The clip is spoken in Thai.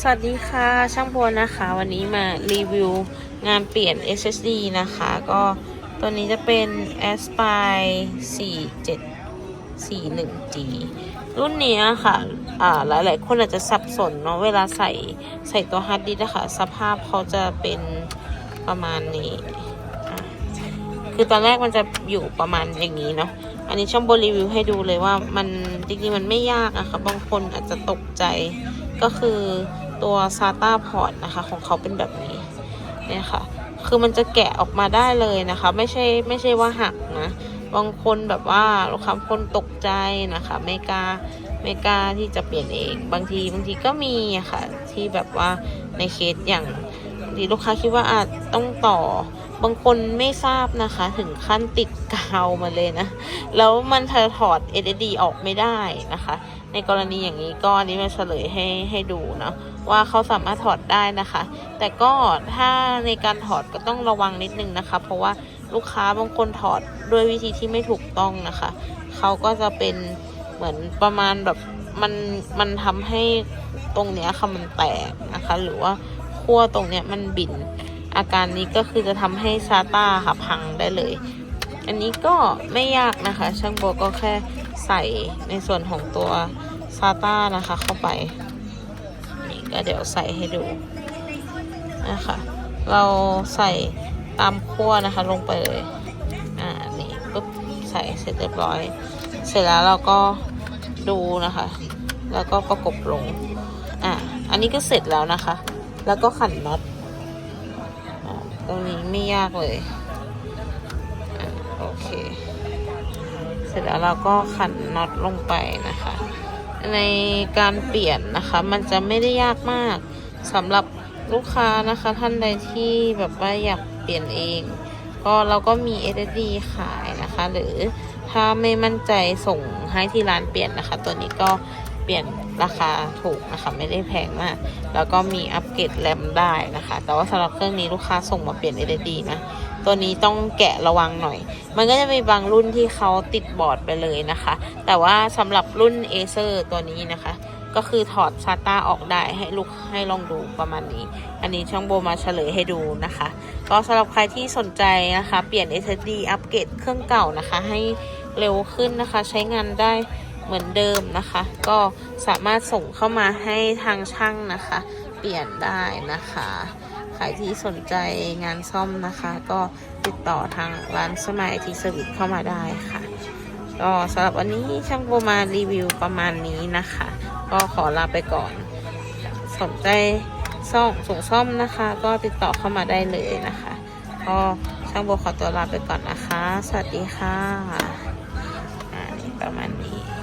สวัสดีค่ะช่างพลนะคะ วันนี้มารีวิวงานเปลี่ยน SSD นะคะ ก็ตัวนี้จะเป็น Aspire 4741G รุ่นนี้ค่ะอ่าหลายๆ คนอาจจะสับสนเนาะเวลาใส่ใส่ตัวฮาร์ดดิสก์นะคะ สภาพเขาจะเป็นประมาณนี้ คือตอนแรกมันจะอยู่ประมาณอย่างนี้เนาะอันนี้ช่องโบรีวิวให้ดูเลยว่ามันจริงๆมันไม่ยากนะคะบางคนอาจจะตกใจ ก็คือตัว SATA port นะคะ ของเขาเป็นแบบนี้เนี่ยค่ะ คือมันจะแกะออกมาได้เลยนะคะ ไม่ใช่ไม่ใช่ว่าหักนะบางคนแบบว่าลูกค้าคนตกใจนะคะไม่กล้าไม่กล้าที่จะเปลี่ยนเอง บางทีบางทีก็มีอะค่ะที่แบบว่าในเคสอย่างบางทีลูกค้าคิดว่าอาจต้องต่อ บางคนไม่ทราบนะคะ ถึงขั้นติดกาวมาเลยนะ แล้วมันถอด SSD ออกไม่ได้นะคะ ในกรณีอย่างนี้ก็อันนี้มาเฉลยให้ให้ดูเนาะว่าเขาสามารถถอดได้นะคะ แต่ก็ถ้าในการถอดก็ต้องระวังนิดนึงนะคะ เพราะว่าลูกค้าบางคนถอดด้วยวิธีที่ไม่ถูกต้องนะคะ เขาก็จะเป็นเหมือนประมาณแบบมันมันทำให้ตรงเนี้ยค่ะมันแตกนะคะ หรือว่าขั้วตรงเนี้ยมันบิน อาการนี้ก็คือจะทำให้ซาต้าค่ะพังได้เลย อันนี้ก็ไม่ยากนะคะ ช่างโบก็แค่ใส่ในส่วนของตัวซาต้านะคะเข้าไป นี่ก็เดี๋ยวใส่ให้ดูนะคะเราใส่ตามขั้วนะคะลงไปเลย อ่า นี่ปุ๊บใส่เสร็จเรียบร้อย เสร็จแล้วเราก็ดูนะคะ แล้วก็ประกบลง อ่า อันนี้ก็เสร็จแล้วนะคะ แล้วก็ขันน็อต ตรงนี้ไม่ยากเลยโอเค เสร็จแล้วเราก็ขันน็อตลงไปนะคะ ในการเปลี่ยนนะคะ มันจะไม่ได้ยากมากสำหรับลูกค้านะคะท่านใดที่แบบว่าอยากเปลี่ยนเอง ก็เราก็มี SSD ขายนะคะ หรือถ้าไม่มั่นใจส่งให้ที่ร้านเปลี่ยนนะคะ ตัวนี้ก็ เปลี่ยนราคาถูกนะคะ ไม่ได้แพงมาก แล้วก็มีอัปเกรดแรมได้นะคะ แต่ว่าสำหรับเครื่องนี้ลูกค้าส่งมาเปลี่ยน SSD นะตัวนี้ต้องแกะระวังหน่อย มันก็จะมีบางรุ่นที่เขาติดบอร์ดไปเลยนะคะ แต่ว่าสำหรับรุ่น Acer ตัวนี้นะคะ ก็คือถอด SATA ออกได้ให้ลูกให้ลองดูประมาณนี้ อันนี้ช่างโบมาเฉลยให้ดูนะคะ ก็สำหรับใครที่สนใจนะคะ เปลี่ยน SSD อัปเกรดเครื่องเก่านะคะ ให้เร็วขึ้นนะคะ ใช้งานได้ เหมือนเดิมนะคะ ก็สามารถส่งเข้ามาให้ทางช่างนะคะ เปลี่ยนได้นะคะใครที่สนใจงานซ่อมนะคะ ก็ติดต่อทางร้านสมัยทีเซอร์วิสเข้ามาได้ค่ะ ก็สำหรับวันนี้ช่างโบมารีวิวประมาณนี้นะคะ ก็ขอลาไปก่อน สนใจซ่อมส่งซ่อมนะคะ ก็ติดต่อเข้ามาได้เลยนะคะก็ช่างโบขอตัวลาไปก่อนนะคะ สวัสดีค่ะประมาณนี้